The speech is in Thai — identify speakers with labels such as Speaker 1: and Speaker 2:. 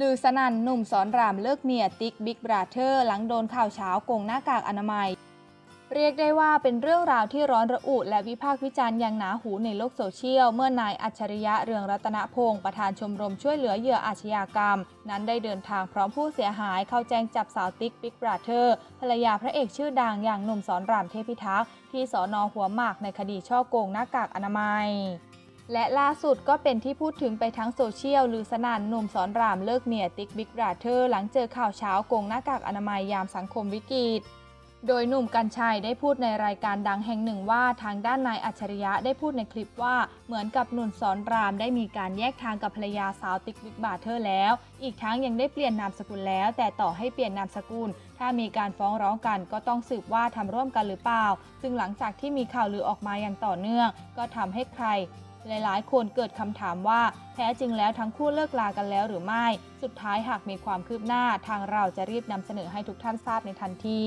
Speaker 1: ลือสนั่นหนุ่มสอนรามเลิกเมียติ๊กบิ๊กบราเธอร์หลังโดนข่าวเช้าโกงหน้ากากอนามัย เรียกได้ว่าเป็นเรื่องราวที่ร้อนระอุและวิพากษ์วิจารณ์อย่างหนาหูในโลกโซเชียล เมื่อนายอัจฉริยะเรืองรัตนพงศ์ประธานชมรมช่วยเหลือเหยื่ออาชญากรรม นั้นได้เดินทางพร้อมผู้เสียหายเข้าแจ้งจับสาวติ๊กบิ๊กบราเธอร์ภรรยาพระเอกชื่อดังอย่างหนุ่มสอนรามเทพิทักษ์ที่สอนอหัวหมากในคดีช่อโกงหน้ากากอนามัย และล่าสุดก็เป็นที่พูดถึงไปทั้งโซเชียลหรือสนันหนุ่มสอนรามเลิกเมียติ๊กบิ๊กบราเธอร์หลังเจอข่าวเช้าโกงหน้ากากอนามัยยามสังคมวิกฤตโดยหนุ่มกัญชัยได้พูดในรายการดังแห่งหนึ่งว่าทางด้านนายอัจฉริยะได้พูดในคลิปว่า เหมือนกับหนุ่มสอนรามได้มีการแยกทางกับภรรยาสาวติ๊กบิ๊กบราเธอร์แล้ว อีกทั้งยังได้เปลี่ยนนามสกุลแล้ว แต่ต่อให้เปลี่ยนนามสกุล ถ้ามีการฟ้องร้องกันก็ต้องสืบว่าทำร่วมกันหรือเปล่า ซึ่งหลังจากที่มีข่าวลือออกมาอย่างต่อเนื่อง ก็ทำให้ใคร หลายๆ คนเกิดคำถามว่าแท้จริงแล้วทั้งคู่เลิกลากันแล้วหรือไม่ สุดท้ายหากมีความคืบหน้าทางเราจะรีบนำเสนอให้ทุกท่านทราบในทันที